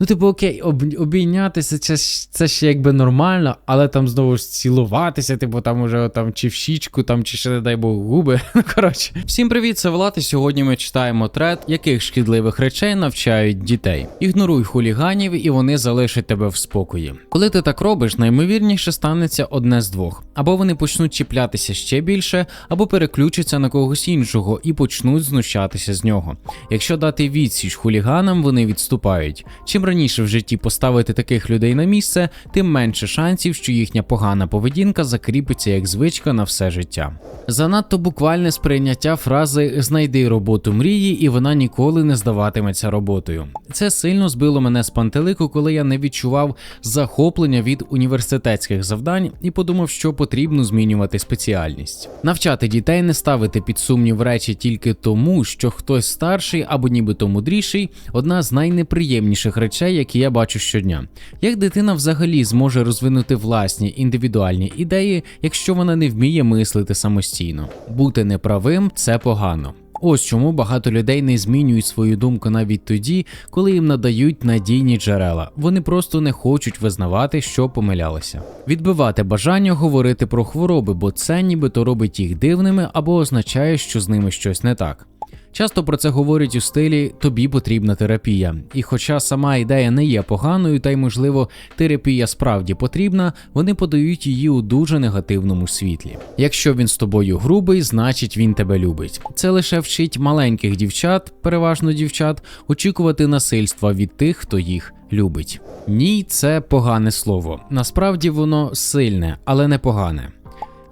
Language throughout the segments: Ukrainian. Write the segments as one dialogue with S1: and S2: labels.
S1: Ну, типу, окей, об, обійнятися це, це ще якби нормально, але там знову ж цілуватися, типу, там уже там чи в щічку, там, чи ще, не дай Бог, губи. Ну, коротше. Всім привіт, це Влад, і сьогодні ми читаємо трет, яких шкідливих речей навчають дітей. Ігноруй хуліганів, і вони залишать тебе в спокої. Коли ти так робиш, наймовірніше станеться одне з двох: або вони почнуть чіплятися ще більше, або переключаться на когось іншого і почнуть знущатися з нього. Якщо дати відсіч хуліганам, вони відступають. Чим раніше в житті поставити таких людей на місце, тим менше шансів, що їхня погана поведінка закріпиться як звичка на все життя. Занадто буквальне сприйняття фрази Знайди роботу мрії, і вона ніколи не здаватиметься роботою. Це сильно збило мене з пантелику, коли я не відчував захоплення від університетських завдань і подумав, що потрібно змінювати спеціальність. Навчати дітей не ставити під сумнів речі тільки тому, що хтось старший або нібито мудріший одна з найнеприємніших речей, які я бачу щодня. Як дитина взагалі зможе розвинути власні індивідуальні ідеї, якщо вона не вміє мислити самостійно? Бути неправим це погано. Ось чому багато людей не змінюють свою думку навіть тоді, коли їм надають надійні джерела. Вони просто не хочуть визнавати, що помилялися. Відбивати бажання говорити про хвороби, бо це нібито робить їх дивними або означає, що з ними щось не так. Часто про це говорять у стилі тобі потрібна терапія. І хоча сама ідея не є поганою, та й можливо терапія справді потрібна, вони подають її у дуже негативному світлі. Якщо він з тобою грубий, значить він тебе любить. Це лише вчить маленьких дівчат, переважно дівчат, очікувати насильства від тих, хто їх любить. Ні, це погане слово. Насправді воно сильне, але не погане.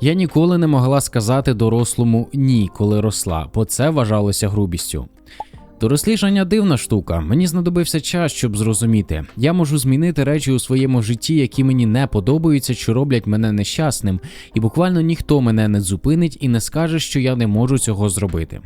S1: Я ніколи не могла сказати дорослому ні, коли росла, бо це вважалося грубістю. Дорослішання дивна штука. Мені знадобився час, щоб зрозуміти. Я можу змінити речі у своєму житті, які мені не подобаються чи роблять мене нещасним, і буквально ніхто мене не зупинить і не скаже, що я не можу цього зробити.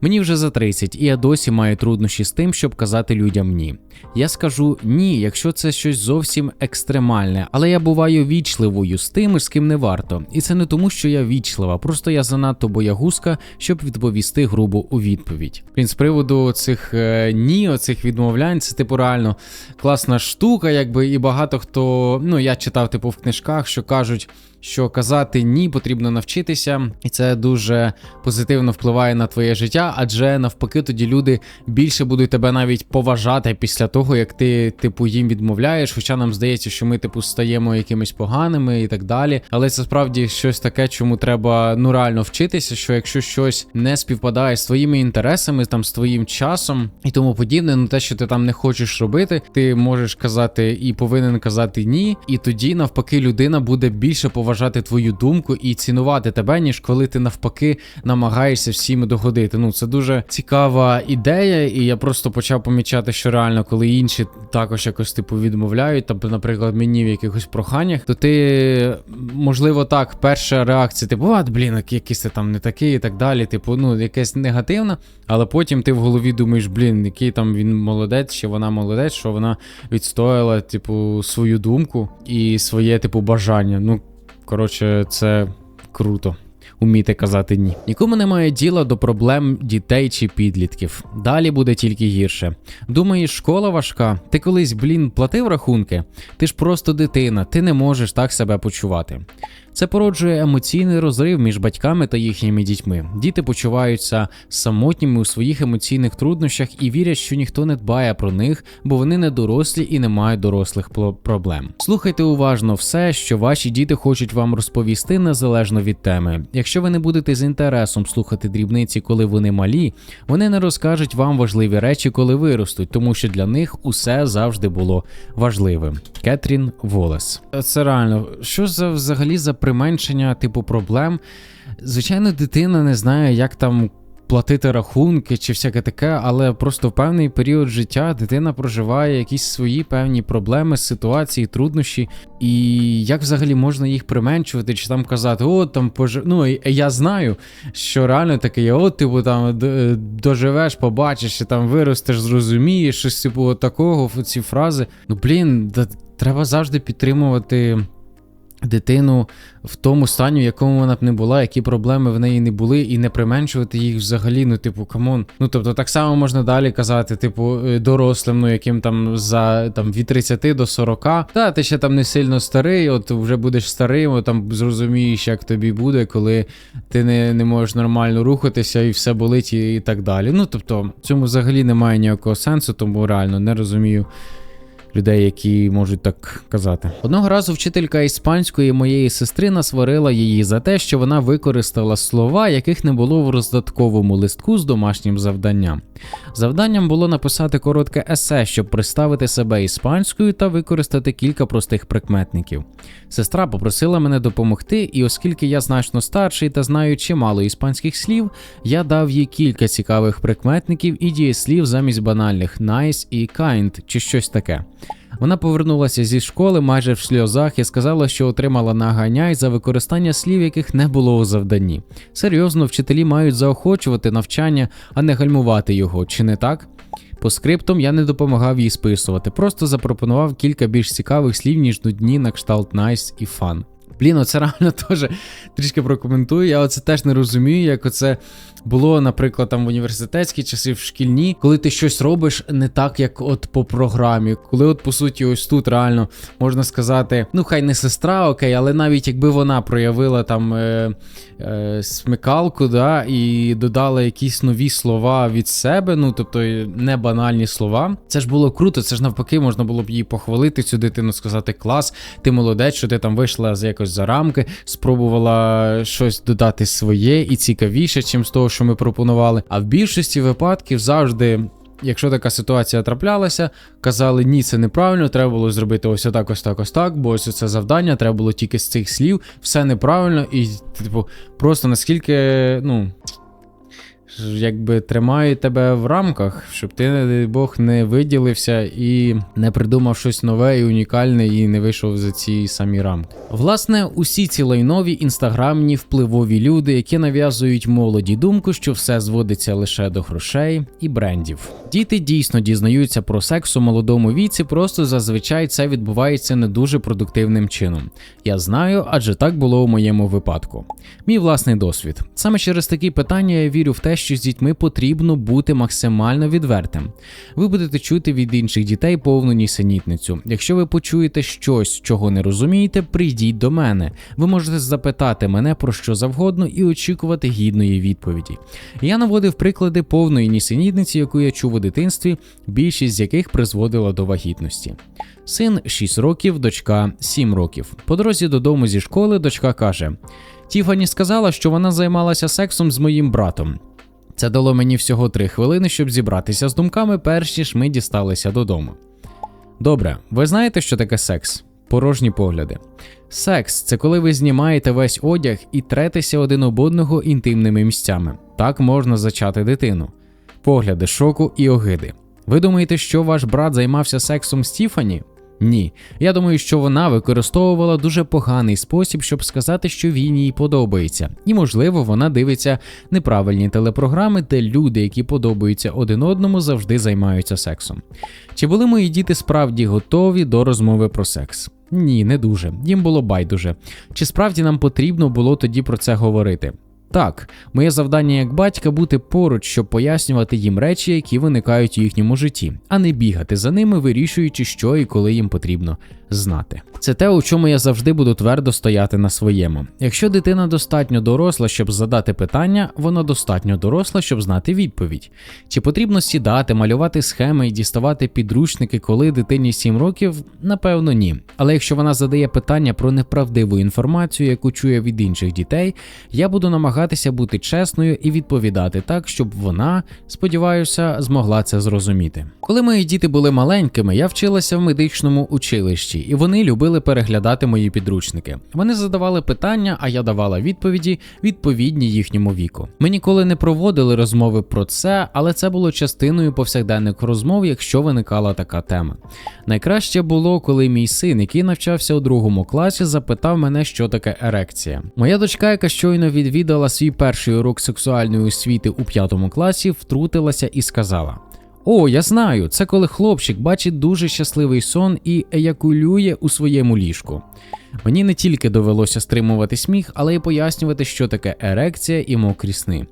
S1: Мені вже за 30, і я досі маю труднощі з тим, щоб казати людям ні. Я скажу ні, якщо це щось зовсім екстремальне, але я буваю вічливою з тими, з ким не варто. І це не тому, що я вічлива, просто я занадто боягузка, щоб відповісти грубо у відповідь. Блін, з приводу цих е, ні, оцих відмовлянь, це типу реально класна штука, якби і багато хто. Ну я читав типу в книжках, що кажуть. Що казати ні потрібно навчитися, і це дуже позитивно впливає на твоє життя, адже навпаки, тоді люди більше будуть тебе навіть поважати після того, як ти, типу, їм відмовляєш. Хоча нам здається, що ми, типу, стаємо якимись поганими і так далі. Але це справді щось таке, чому треба ну реально вчитися. Що якщо щось не співпадає з твоїми інтересами, там з твоїм часом і тому подібне, ну те, що ти там не хочеш робити, ти можеш казати і повинен казати ні, і тоді навпаки людина буде більше поважати твою думку і цінувати тебе, ніж коли ти навпаки намагаєшся всім догодити. Ну це дуже цікава ідея, і я просто почав помічати, що реально, коли інші також якось типу відмовляють, там, наприклад, мені в якихось проханнях, то ти можливо так, перша реакція, типу, а, блін, якийсь ти там не такий і так далі, типу, ну якась негативна, але потім ти в голові думаєш, блін, який там він молодець, чи вона молодець, що вона відстояла, типу, свою думку і своє, типу, бажання. Ну, коротше, це круто. Уміти казати ні. Нікому немає діла до проблем дітей чи підлітків. Далі буде тільки гірше. Думаєш, школа важка? Ти колись, блін, платив рахунки? Ти ж просто дитина, ти не можеш так себе почувати. Це породжує емоційний розрив між батьками та їхніми дітьми. Діти почуваються самотніми у своїх емоційних труднощах і вірять, що ніхто не дбає про них, бо вони не дорослі і не мають дорослих проблем. Слухайте уважно все, що ваші діти хочуть вам розповісти, незалежно від теми. Якщо ви не будете з інтересом слухати дрібниці, коли вони малі, вони не розкажуть вам важливі речі, коли виростуть, тому що для них усе завжди було важливим. Кетрін Волес. Це реально, що за взагалі за применшення типу проблем? Звичайно, дитина не знає, як там. Платити рахунки чи всяке таке, але просто в певний період життя дитина проживає якісь свої певні проблеми, ситуації, труднощі, і як взагалі можна їх применшувати, чи там казати, о, там пож... Ну, я знаю, що реально таке є, от типу там доживеш, побачиш, і там виростеш, зрозумієш, щось типу такого, ці фрази. Ну блін, да, треба завжди підтримувати дитину в тому стані, в якому вона б не була, які проблеми в неї не були, і не применшувати їх взагалі. Ну, типу, камон. Ну тобто, так само можна далі казати, типу, е, дорослим, ну яким там за там від 30 до 40. Та ти ще там не сильно старий, от вже будеш старим, от, там зрозумієш, як тобі буде, коли ти не, не можеш нормально рухатися і все болить, і, і так далі. Ну тобто, в цьому взагалі немає ніякого сенсу, тому реально не розумію людей, які можуть так казати. Одного разу вчителька іспанської моєї сестри насварила її за те, що вона використала слова, яких не було в роздатковому листку з домашнім завданням. Завданням було написати коротке есе, щоб представити себе іспанською та використати кілька простих прикметників. Сестра попросила мене допомогти, і оскільки я значно старший та знаю чимало іспанських слів, я дав їй кілька цікавих прикметників і дієслів замість банальних nice і kind чи щось таке. Вона повернулася зі школи майже в сльозах і сказала, що отримала наганяй за використання слів, яких не було у завданні. Серйозно, вчителі мають заохочувати навчання, а не гальмувати його, чи не так? По скриптам я не допомагав їй списувати, просто запропонував кілька більш цікавих слів, ніж нудні на кшталт nice і fun. Блін, оце реально теж трішки прокоментую. Я оце теж не розумію, як оце було, наприклад, там в університетські часи, в шкільні, коли ти щось робиш не так, як от по програмі. Коли, от по суті, ось тут реально можна сказати, ну хай не сестра, окей, але навіть якби вона проявила там е, е, смикалку, да, і додала якісь нові слова від себе, ну тобто не банальні слова. Це ж було круто, це ж навпаки, можна було б їй похвалити цю дитину, сказати клас, ти молодець, що ти там вийшла з якось за рамки, спробувала щось додати своє і цікавіше, чим з того, що ми пропонували. А в більшості випадків завжди. Якщо така ситуація траплялася, казали, ні, це неправильно, треба було зробити ось отак, ось так, ось так, бо ось це завдання, треба було тільки з цих слів, все неправильно, і, типу, просто наскільки, ну. Якби тримають тебе в рамках, щоб ти, не дай Бог, не виділився і не придумав щось нове і унікальне, і не вийшов за ці самі рамки. Власне, усі ці лайнові інстаграмні впливові люди, які нав'язують молоді думку, що все зводиться лише до грошей і брендів. Діти дійсно дізнаються про секс у молодому віці, просто зазвичай це відбувається не дуже продуктивним чином. Я знаю, адже так було у моєму випадку. Мій власний досвід. Саме через такі питання я вірю в те, що з дітьми потрібно бути максимально відвертим. Ви будете чути від інших дітей повну нісенітницю. Якщо ви почуєте щось, чого не розумієте, прийдіть до мене. Ви можете запитати мене про що завгодно і очікувати гідної відповіді. Я наводив приклади повної нісенітниці, яку я чув у дитинстві, більшість з яких призводила до вагітності. Син 6 років, дочка 7 років. По дорозі додому зі школи дочка каже: Тіфані сказала, що вона займалася сексом з моїм братом. Це дало мені всього 3 хвилини, щоб зібратися з думками, перш ніж ми дісталися додому. Добре, ви знаєте, що таке секс? Порожні погляди. Секс це коли ви знімаєте весь одяг і третеся один об одного інтимними місцями. Так можна зачати дитину. Погляди шоку і огиди. Ви думаєте, що ваш брат займався сексом з Тіфані? Ні. Я думаю, що вона використовувала дуже поганий спосіб, щоб сказати, що він їй подобається. І, можливо, вона дивиться неправильні телепрограми, де люди, які подобаються один одному, завжди займаються сексом. Чи були мої діти справді готові до розмови про секс? Ні, не дуже. Їм було байдуже. Чи справді нам потрібно було тоді про це говорити? Так, моє завдання як батька бути поруч, щоб пояснювати їм речі, які виникають у їхньому житті, а не бігати за ними, вирішуючи, що і коли їм потрібно знати. Це те, у чому я завжди буду твердо стояти на своєму. Якщо дитина достатньо доросла, щоб задати питання, вона достатньо доросла, щоб знати відповідь. Чи потрібно сідати, малювати схеми і діставати підручники, коли дитині 7 років? Напевно, ні. Але якщо вона задає питання про неправдиву інформацію, яку чує від інших дітей, я буду намагатися бути чесною і відповідати так, щоб вона, сподіваюся, змогла це зрозуміти. Коли мої діти були маленькими, я вчилася в медичному училищі, і вони любили переглядати мої підручники. Вони задавали питання, а я давала відповіді, відповідні їхньому віку. Ми ніколи не проводили розмови про це, але це було частиною повсякденних розмов, якщо виникала така тема. Найкраще було, коли мій син, який навчався у другому класі, запитав мене, що таке ерекція. Моя дочка, яка щойно відвідала свій перший урок сексуальної освіти у п'ятому класі, втрутилася і сказала: О, я знаю, це коли хлопчик бачить дуже щасливий сон і еякулює у своєму ліжку. Мені не тільки довелося стримувати сміх, але й пояснювати, що таке ерекція і мокрі сни.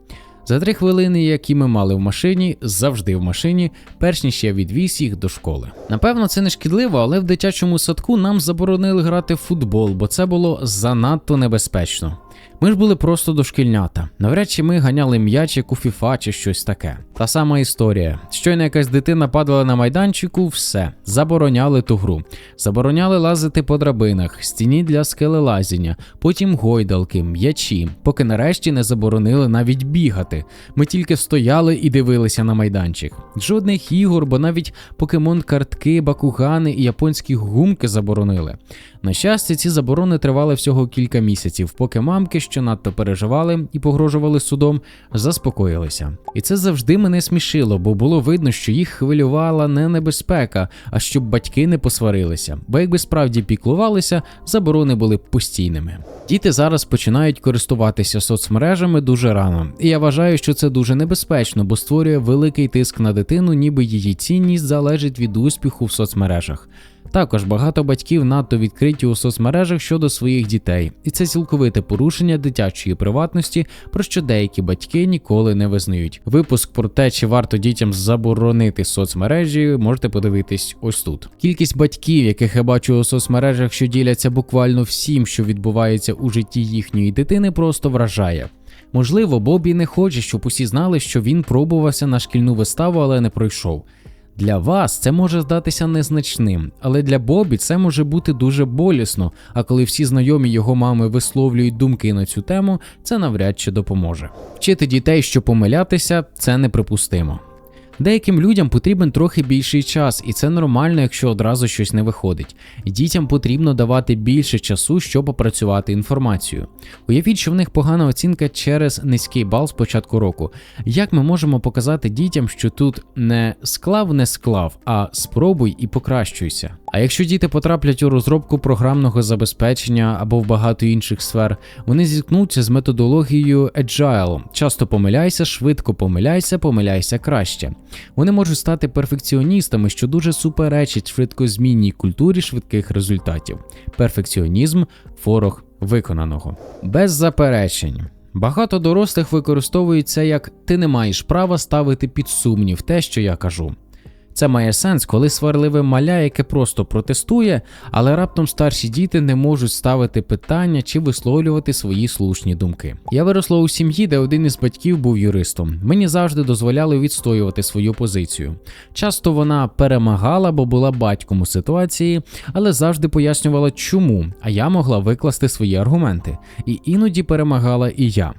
S1: За три хвилини, які ми мали в машині, завжди в машині, перш ніж я відвіз їх до школи. Напевно, це не шкідливо, але в дитячому садку нам заборонили грати в футбол, бо це було занадто небезпечно. Ми ж були просто дошкільнята. Навряд чи ми ганяли м'яч, як у фіфа чи щось таке. Та сама історія. Щойно якась дитина падала на майданчику, все забороняли ту гру. Забороняли лазити по драбинах, стіні для скелелазіння, потім гойдалки, м'ячі, поки нарешті не заборонили навіть бігати. Ми тільки стояли і дивилися на майданчик. Жодних ігор, бо навіть покемон картки, бакугани і японські гумки заборонили. На щастя, ці заборони тривали всього кілька місяців, поки мамки, що надто переживали і погрожували судом, заспокоїлися. І це завжди мене смішило, бо було видно, що їх хвилювала не небезпека, а щоб батьки не посварилися. Бо якби справді піклувалися, заборони були б постійними. Діти зараз починають користуватися соцмережами дуже рано, і я вважаю, що це дуже небезпечно, бо створює великий тиск на дитину, ніби її цінність залежить від успіху в соцмережах. Також багато батьків надто відкриті у соцмережах щодо своїх дітей, і це цілковите порушення дитячої приватності, про що деякі батьки ніколи не визнають. Випуск про те, чи варто дітям заборонити соцмережі, можете подивитись ось тут. Кількість батьків, яких я бачу у соцмережах, що діляться буквально всім, що відбувається у житті їхньої дитини, просто вражає. Можливо, Бобі не хоче, щоб усі знали, що він пробувався на шкільну виставу, але не пройшов. Для вас це може здатися незначним, але для Бобі це може бути дуже болісно. А коли всі знайомі його мами висловлюють думки на цю тему, це навряд чи допоможе. Вчити дітей, що помилятися, це неприпустимо. Деяким людям потрібен трохи більший час, і це нормально, якщо одразу щось не виходить. Дітям потрібно давати більше часу, щоб опрацювати інформацію. Уявіть, що в них погана оцінка через низький бал з початку року. Як ми можемо показати дітям, що тут не склав, не склав, а спробуй і покращуйся. А якщо діти потраплять у розробку програмного забезпечення або в багато інших сфер, вони зіткнуться з методологією Agile. Часто помиляйся, швидко помиляйся, помиляйся краще. Вони можуть стати перфекціоністами, що дуже суперечить швидкозмінній культурі швидких результатів. Перфекціонізм ворог виконаного. Без заперечень. Багато дорослих використовують це як ти не маєш права ставити під сумнів те, що я кажу. Це має сенс, коли сварливе маля, яке просто протестує, але раптом старші діти не можуть ставити питання чи висловлювати свої слушні думки. Я виросла у сім'ї, де один із батьків був юристом. Мені завжди дозволяли відстоювати свою позицію. Часто вона перемагала, бо була батьком у ситуації, але завжди пояснювала, чому, а я могла викласти свої аргументи. І іноді перемагала і я.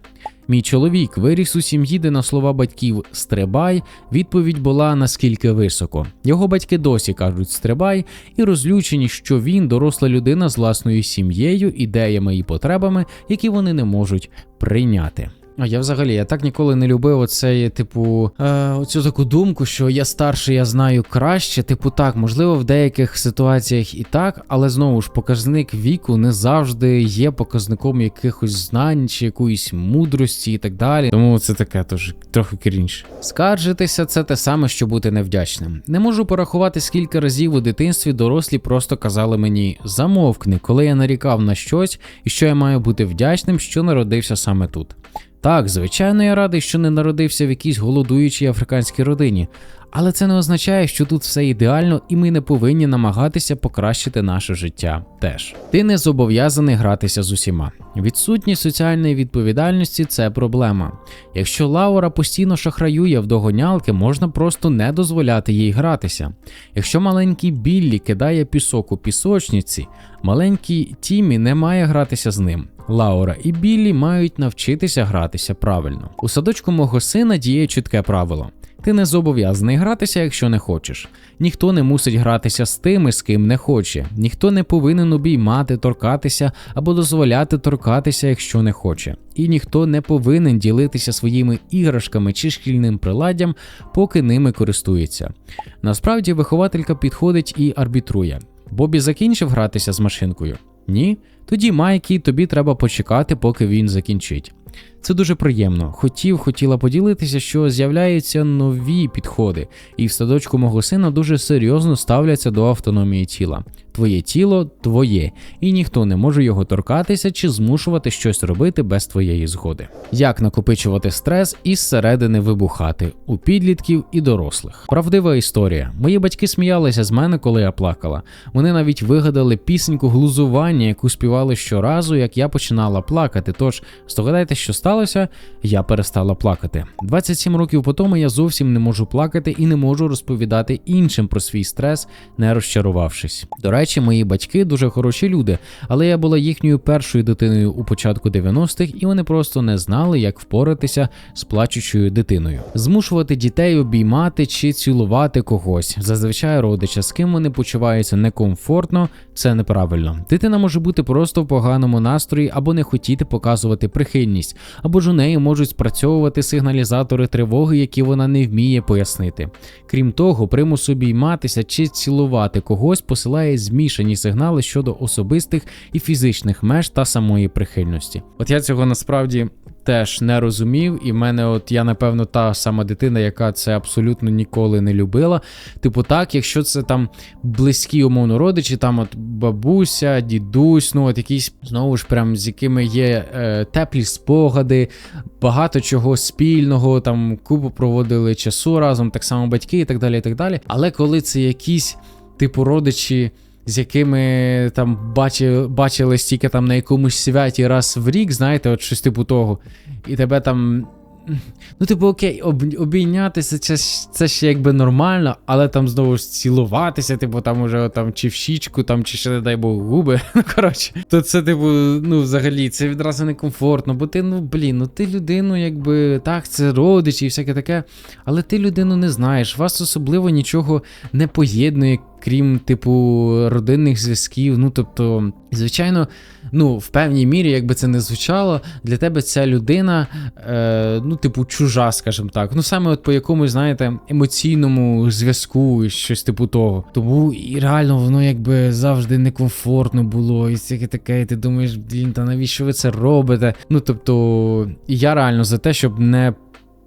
S1: Мій чоловік виріс у сім'ї, де на слова батьків стрибай, відповідь була наскільки високо. Його батьки досі кажуть стрибай і розлючені, що він доросла людина з власною сім'єю, ідеями і потребами, які вони не можуть прийняти. А я взагалі я так ніколи не любив оцей, типу, е, оцю таку думку, що я старший, я знаю краще. Типу, так, можливо, в деяких ситуаціях і так, але знову ж показник віку не завжди є показником якихось знань чи якоїсь мудрості і так далі. Тому це таке теж трохи крінж. Скаржитися це те саме, що бути невдячним. Не можу порахувати, скільки разів у дитинстві дорослі просто казали мені замовкни, коли я нарікав на щось і що я маю бути вдячним, що народився саме тут. Так, звичайно, я радий, що не народився в якійсь голодуючій африканській родині, але це не означає, що тут все ідеально, і ми не повинні намагатися покращити наше життя. Теж ти не зобов'язаний гратися з усіма. Відсутність соціальної відповідальності це проблема. Якщо Лаура постійно шахраює в догонялки, можна просто не дозволяти їй гратися. Якщо маленький Біллі кидає пісок у пісочниці, маленький Тімі не має гратися з ним. Лаура і Біллі мають навчитися гратися правильно. У садочку мого сина діє чітке правило. Ти не зобов'язаний гратися, якщо не хочеш. Ніхто не мусить гратися з тими, з ким не хоче. Ніхто не повинен обіймати, торкатися або дозволяти торкатися, якщо не хоче. І ніхто не повинен ділитися своїми іграшками чи шкільним приладдям, поки ними користується. Насправді, вихователька підходить і арбітрує. Бобі закінчив гратися з машинкою? Ні? Тоді Майкі, тобі треба почекати, поки він закінчить. Це дуже приємно. Хотів, хотіла поділитися, що з'являються нові підходи, і в садочку мого сина дуже серйозно ставляться до автономії тіла. Твоє тіло твоє, і ніхто не може його торкатися чи змушувати щось робити без твоєї згоди. Як накопичувати стрес і зсередини вибухати у підлітків і дорослих? Правдива історія. Мої батьки сміялися з мене, коли я плакала. Вони навіть вигадали пісеньку глузування, яку співали щоразу, як я починала плакати. Тож здогадайте, що сталося? Я перестала плакати. 27 років по тому я зовсім не можу плакати і не можу розповідати іншим про свій стрес, не розчарувавшись. До речі, мої батьки дуже хороші люди, але я була їхньою першою дитиною у початку 90-х, і вони просто не знали, як впоратися з плачучою дитиною. Змушувати дітей обіймати чи цілувати когось. Зазвичай родича, з ким вони почуваються некомфортно, це неправильно. Дитина може бути просто в поганому настрої або не хотіти показувати прихильність, або ж у неї можуть спрацьовувати сигналізатори тривоги, які вона не вміє пояснити. Крім того, примус обійматися чи цілувати когось посилає змішані сигнали щодо особистих і фізичних меж та самої прихильності. От я цього насправді. Теж не розумів, і в мене, от я напевно, та сама дитина, яка це абсолютно ніколи не любила. Типу, так, якщо це там близькі умовно родичі, там от бабуся, дідусь, ну от якісь знову ж прям з якими є е, теплі спогади, багато чого спільного, там купу проводили часу разом, так само батьки і так далі. і так далі. Але коли це якісь типу родичі. З якими там бачили, бачили стільки там на якомусь святі раз в рік, знаєте, от щось типу того, і тебе там. Ну, типу, окей, об, обійнятися це, це ще якби нормально, але там знову ж цілуватися, типу, там уже там чи в щічку, там, чи ще, не дай Бог, губи. Ну, коротше, то це, типу, ну, взагалі, це відразу некомфортно, бо ти, ну, блін, ну ти людину, якби, так, це родичі і всяке таке, але ти людину не знаєш, вас особливо нічого не поєднує, крім, типу, родинних зв'язків. Ну, тобто, звичайно, ну, в певній мірі, якби це не звучало, для тебе ця людина, е, ну, типу, чужа, скажімо так. Ну, саме от по якомусь, знаєте, емоційному зв'язку, щось типу того. Тому і реально воно якби завжди некомфортно було, і всяке таке, і ти думаєш, блін, та навіщо ви це робите? Ну, тобто, я реально за те, щоб не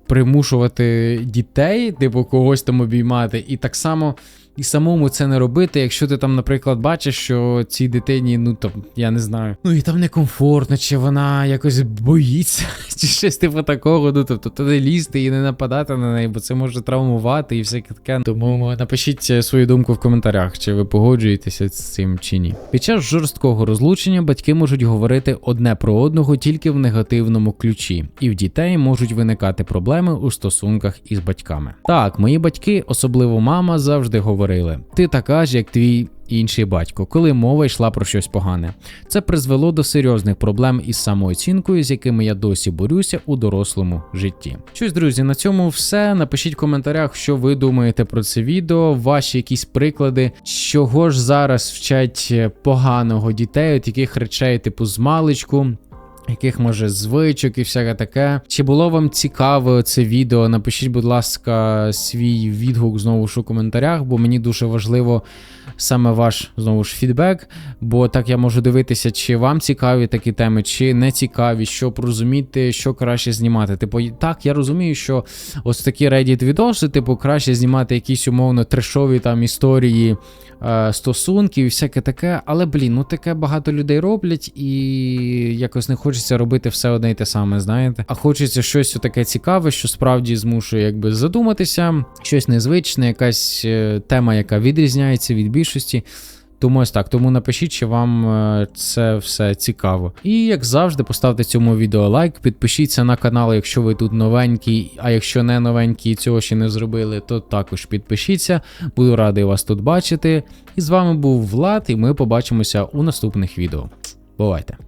S1: примушувати дітей, типу, когось там обіймати, і так само. І самому це не робити, якщо ти там, наприклад, бачиш, що цій дитині, ну там, я не знаю, ну і там некомфортно, чи вона якось боїться, чи щось типу такого. Ну тобто то не лізти і не нападати на неї, бо це може травмувати і всяке таке. Тому напишіть е, свою думку в коментарях, чи ви погоджуєтеся з цим чи ні. Під час жорсткого розлучення батьки можуть говорити одне про одного тільки в негативному ключі, і в дітей можуть виникати проблеми у стосунках із батьками. Так, мої батьки, особливо мама, завжди говорили: ти така ж, як твій. Інший батько, коли мова йшла про щось погане, це призвело до серйозних проблем із самооцінкою, з якими я досі борюся у дорослому житті. Щось, друзі, на цьому все. Напишіть в коментарях, що ви думаєте про це відео, ваші якісь приклади, чого ж зараз вчать е, поганого дітей, от яких речей, типу з маличку. Яких може звичок і всяке таке. Чи було вам цікаво це відео? Напишіть, будь ласка, свій відгук знову ж у коментарях, бо мені дуже важливо саме ваш знову ж фідбек. Бо так я можу дивитися, чи вам цікаві такі теми, чи не цікаві, щоб розуміти, що краще знімати. Типу, так, я розумію, що ось такі Reddit відоси, типу, краще знімати якісь умовно трешові там історії стосунків і всяке таке. Але блін, ну таке багато людей роблять, і якось не хочеться робити все одне і те саме, знаєте. А хочеться щось таке цікаве, що справді змушує якби задуматися, щось незвичне, якась е, тема, яка відрізняється від більшості. Тому ось так, тому напишіть, чи вам е, це все цікаво. І як завжди, поставте цьому відео лайк, підпишіться на канал, якщо ви тут новенький, а якщо не новенький і цього ще не зробили, то також підпишіться. Буду радий вас тут бачити. І з вами був Влад, і ми побачимося у наступних відео. Бувайте!